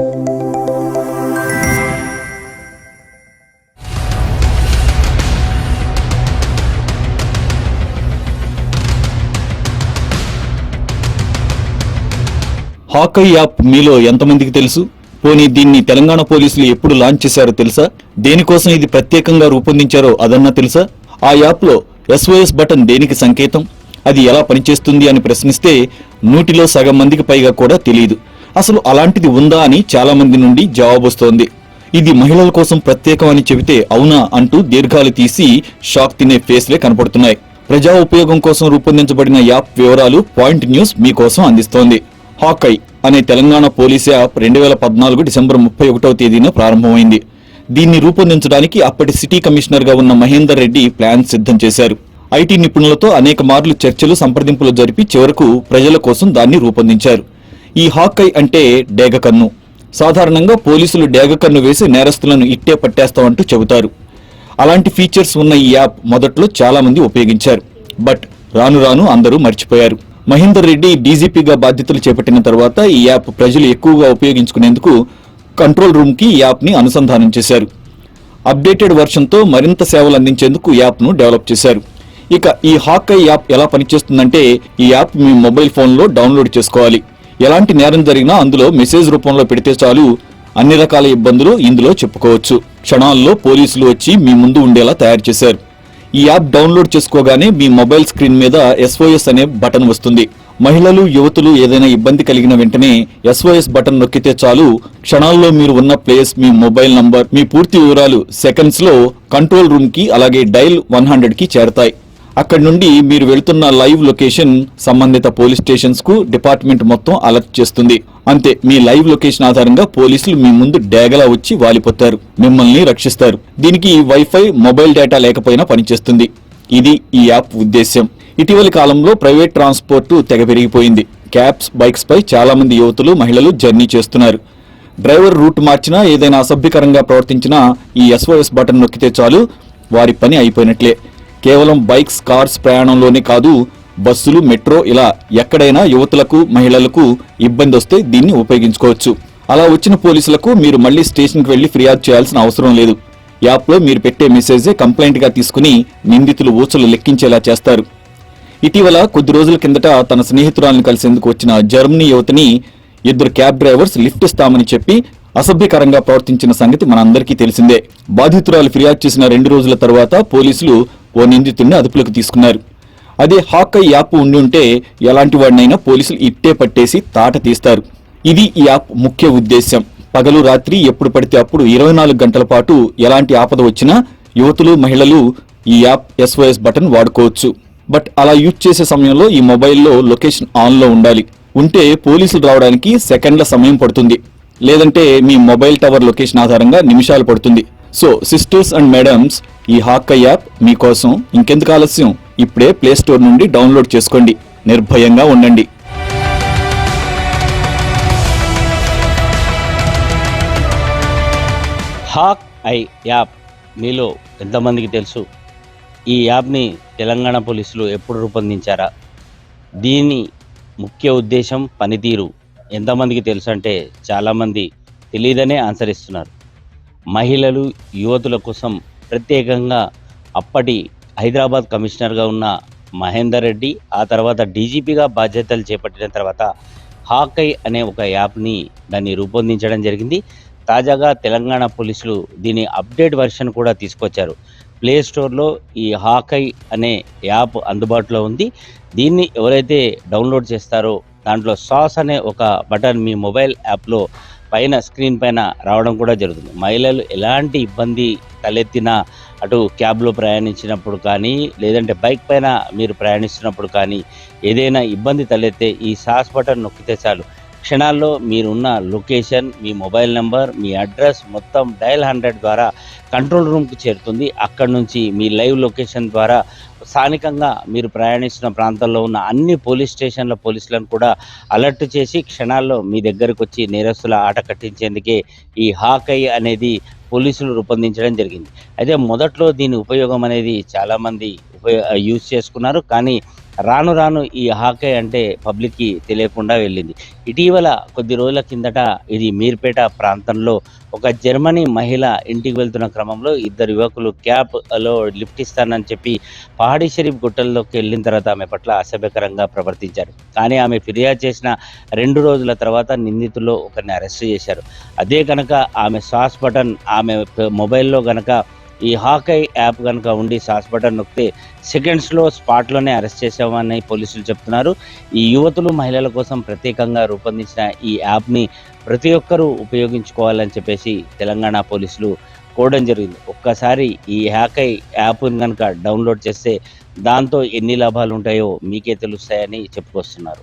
హాకై app మీలో ఎంతమందికి తెలుసు? పోనీ దీన్ని తెలంగాణ పోలీసులు ఎప్పుడు లాంచ్ చేశారో తెలుసా? దేనికోసం ఇది ప్రత్యేకంగా రూపొందించారో అదన్నా తెలుసా? ఆ యాప్లో ఎస్ఓఎస్ బటన్ దేనికి సంకేతం? అది ఎలా పనిచేస్తుంది అని ప్రశ్నిస్తే నూటిలో సగం మందికి పైగా కూడా తెలియదు అసలు అలాంటిది ఉందా అని చాలా మంది నుండి జవాబు వస్తోంది. ఇది మహిళల కోసం ప్రత్యేకం అని చెబితే అవునా అంటూ దీర్ఘాలు తీసి షాక్ తినే ఫేస్లే కనపడుతున్నాయి. ప్రజా ఉపయోగం కోసం రూపొందించబడిన యాప్ వివరాలు పాయింట్ న్యూస్ మీకోసం అందిస్తోంది. హాకై అనే తెలంగాణ పోలీస్ యాప్ రెండు వేల పద్నాలుగు డిసెంబర్ ముప్పై ఒకటవ తేదీన ప్రారంభమైంది. దీన్ని రూపొందించడానికి అప్పటి సిటీ కమిషనర్గా ఉన్న మహేందర్ రెడ్డి ప్లాన్ సిద్ధం చేశారు. ఐటీ నిపుణులతో అనేక మార్లు చర్చలు సంప్రదింపులు జరిపి చివరకు ప్రజల కోసం దాన్ని రూపొందించారు. ఈ హాకై అంటే డేగకన్ను. సాధారణంగా పోలీసులు డేగకన్ను వేసి నేరస్తులను ఇట్టే పట్టేస్తామంటూ చెబుతారు. అలాంటి ఫీచర్స్ ఉన్న ఈ యాప్ మొదట్లో చాలామంది ఉపయోగించారు. బట్ రాను రాను అందరూ మర్చిపోయారు. మహేందర్ రెడ్డి డీజీపీగా బాధ్యతలు చేపట్టిన తర్వాత ఈ యాప్ ప్రజలు ఎక్కువగా ఉపయోగించుకునేందుకు కంట్రోల్ రూమ్కి ఈ యాప్ని అనుసంధానం చేశారు. అప్డేటెడ్ వర్షన్తో మరింత సేవలు అందించేందుకు ఈ యాప్ను డెవలప్ చేశారు. ఇక ఈ హాకై యాప్ ఎలా పనిచేస్తుందంటే ఈ యాప్ మీ మొబైల్ ఫోన్లో డౌన్లోడ్ చేసుకోవాలి. ఎలాంటి నేరం జరిగినా అందులో మెసేజ్ రూపంలో పెడితే చాలు. అన్ని రకాల ఇబ్బందులు ఇందులో చెప్పుకోవచ్చు. క్షణాల్లో పోలీసులు వచ్చి మీ ముందు ఉండేలా తయారు చేశారు. ఈ యాప్ డౌన్లోడ్ చేసుకోగానే మీ మొబైల్ స్క్రీన్ మీద ఎస్ఓఎస్ అనే బటన్ వస్తుంది. మహిళలు యువతులు ఏదైనా ఇబ్బంది కలిగిన వెంటనే ఎస్ఓఎస్ బటన్ నొక్కితే చాలు. క్షణాల్లో మీరు ఉన్న ప్లేస్ మీ మొబైల్ నంబర్ మీ పూర్తి వివరాలు సెకండ్స్లో కంట్రోల్ రూమ్కి అలాగే డైల్ వన్ హండ్రెడ్కి చేరతాయి. అక్కడి నుండి మీరు వెళ్తున్న లైవ్ లొకేషన్ సంబంధిత పోలీస్ స్టేషన్స్కు డిపార్ట్మెంట్ మొత్తం అలర్ట్ చేస్తుంది. అంతే మీ లైవ్ లొకేషన్ ఆధారంగా పోలీసులు మీ ముందు డేగలా వచ్చి వాలిపోతారు మిమ్మల్ని రక్షిస్తారు. దీనికి వైఫై మొబైల్ డేటా లేకపోయినా పనిచేస్తుంది. ఇది ఈ యాప్ ఉద్దేశ్యం. ఇటీవలి కాలంలో ప్రైవేట్ ట్రాన్స్పోర్ట్ తెగ పెరిగిపోయింది. క్యాబ్స్ బైక్స్ పై చాలా మంది యువతులు మహిళలు జర్నీ చేస్తున్నారు. డ్రైవర్ రూట్ మార్చినా ఏదైనా అసభ్యకరంగా ప్రవర్తించినా ఈ ఎస్ఓఎస్ బటన్ నొక్కితే చాలు వారి పని అయిపోయినట్లే. కేవలం బైక్స్ కార్స్ ప్రయాణంలోనే కాదు బస్సులు మెట్రో ఇలా ఎక్కడైనా యువతులకు మహిళలకు ఇబ్బంది వస్తే దీన్ని ఉపయోగించుకోవచ్చు. అలా వచ్చిన పోలీసులకు మీరు మళ్ళీ స్టేషన్కి వెళ్ళి ఫిర్యాదు చేయాల్సిన అవసరం లేదు. యాప్లో మీరు పెట్టే మెసేజే కంప్లైంట్గా తీసుకుని నిందితులు ఊచలు లెక్కించేలా చేస్తారు. ఇటీవల కొద్ది రోజుల కిందట తన స్నేహితురాలను కలిసేందుకు వచ్చిన జర్మనీ యువతిని ఇద్దరు క్యాబ్ డ్రైవర్స్ లిఫ్ట్ ఇస్తామని చెప్పి అసభ్యకరంగా ప్రవర్తించిన సంగతి మనందరికీ తెలిసిందే. బాధితురాలు ఫిర్యాదు చేసిన రెండు రోజుల తర్వాత పోలీసులు ఓ నిందితుడిని అదుపులోకి తీసుకున్నారు. అదే హాకై యాప్ ఉండి ఉంటే ఎలాంటి వాడినైనా పోలీసులు ఇట్టే పట్టేసి తాట తీస్తారు. ఇది ఈ యాప్ ముఖ్య ఉద్దేశ్యం. పగలు రాత్రి ఎప్పుడు పడితే అప్పుడు ఇరవై నాలుగు గంటల పాటు ఎలాంటి ఆపద వచ్చినా యువతులు మహిళలు ఈ యాప్ ఎస్ఓఎస్ బటన్ వాడుకోవచ్చు. బట్ అలా యూజ్ చేసే సమయంలో ఈ మొబైల్లో లొకేషన్ ఆన్లో ఉండాలి. ఉంటే పోలీసులు రావడానికి సెకండ్ల సమయం పడుతుంది. లేదంటే మీ మొబైల్ టవర్ లొకేషన్ ఆధారంగా నిమిషాలు పడుతుంది. సో సిస్టర్స్ అండ్ మేడమ్స్ ఈ హాక్క యాప్ మీకోసం ఇంకెందుకు ఆలస్యం? ఇప్పుడే ప్లే స్టోర్ నుండి డౌన్లోడ్ చేసుకోండి. నిర్భయంగా ఉండండి. హాక్ ఐ యాప్ మీలో ఎంతమందికి తెలుసు? ఈ యాప్ని తెలంగాణ పోలీసులు ఎప్పుడు రూపొందించారా? దీని ముఖ్య ఉద్దేశం పనితీరు. ఎంతమందికి తెలుసు అంటే చాలామంది తెలియదనే ఆన్సర్ ఇస్తున్నారు. మహిళలు యువతుల కోసం ప్రత్యేకంగా అప్పటి హైదరాబాద్ కమిషనర్గా ఉన్న మహేందర్ రెడ్డి ఆ తర్వాత డీజీపీగా బాధ్యతలు చేపట్టిన తర్వాత హాకై అనే ఒక యాప్ని దాన్ని రూపొందించడం జరిగింది. తాజాగా తెలంగాణ పోలీసులు దీని అప్డేట్ వర్షన్ కూడా తీసుకొచ్చారు. ప్లే స్టోర్లో ఈ హాకై అనే యాప్ అందుబాటులో ఉంది. దీన్ని ఎవరైతే డౌన్లోడ్ చేస్తారో దాంట్లో సాస్ అనే ఒక బటన్ మీ మొబైల్ యాప్లో పైన స్క్రీన్ పైన రావడం కూడా జరుగుతుంది. మహిళలు ఎలాంటి ఇబ్బంది తలెత్తినా అటు క్యాబ్లో ప్రయాణించినప్పుడు కానీ లేదంటే బైక్ పైన మీరు ప్రయాణిస్తున్నప్పుడు కానీ ఏదైనా ఇబ్బంది తలెత్తే ఈ సాస్ బటన్ నొక్కితే చాలు. క్షణాల్లో మీరున్న లొకేషన్ మీ మొబైల్ నెంబర్ మీ అడ్రస్ మొత్తం డయల్ హండ్రెడ్ ద్వారా కంట్రోల్ రూమ్కి చేరుతుంది. అక్కడ నుంచి మీ లైవ్ లొకేషన్ ద్వారా స్థానికంగా మీరు ప్రయాణిస్తున్న ప్రాంతాల్లో ఉన్న అన్ని పోలీస్ స్టేషన్ల పోలీసులను కూడా అలర్ట్ చేసి క్షణాల్లో మీ దగ్గరకు వచ్చి నేరస్తుల ఆట కట్టించేందుకే ఈ హాకై అనేది పోలీసులు రూపొందించడం జరిగింది. అయితే మొదట్లో దీని ఉపయోగం అనేది చాలామంది ఉపయో యూజ్ చేసుకున్నారు. కానీ రాను రాను ఈ హాకీ అంటే పబ్లిక్కి తెలియకుండా వెళ్ళింది. ఇటీవల కొద్ది రోజుల కిందట ఇది మీర్పేట ప్రాంతంలో ఒక జర్మనీ మహిళ ఇంటికి వెళ్తున్న క్రమంలో ఇద్దరు యువకులు క్యాబ్లో లిఫ్ట్ ఇస్తానని చెప్పి పహాడీ షరీఫ్ గుట్టల్లోకి వెళ్ళిన తర్వాత ఆమె పట్ల అసభ్యకరంగా ప్రవర్తించారు. కానీ ఆమె ఫిర్యాదు చేసిన రెండు రోజుల తర్వాత నిందితుల్లో ఒకరిని అరెస్ట్ చేశారు. అదే కనుక ఆమె సాస్ బటన్ ఆమె మొబైల్లో కనుక ఈ హాకై యాప్ కనుక ఉండి సాస్ బటన్ నొక్కితే సెకండ్స్లో స్పాట్లోనే అరెస్ట్ చేసామని పోలీసులు చెప్తున్నారు. ఈ యువతులు మహిళల కోసం ప్రత్యేకంగా రూపొందించిన ఈ యాప్ని ప్రతి ఒక్కరూ ఉపయోగించుకోవాలని చెప్పేసి తెలంగాణ పోలీసులు కోవడం జరిగింది. ఒక్కసారి ఈ హ్యాకై యాప్ని కనుక డౌన్లోడ్ చేస్తే దాంతో ఎన్ని లాభాలు ఉంటాయో మీకే తెలుస్తాయని చెప్పుకొస్తున్నారు.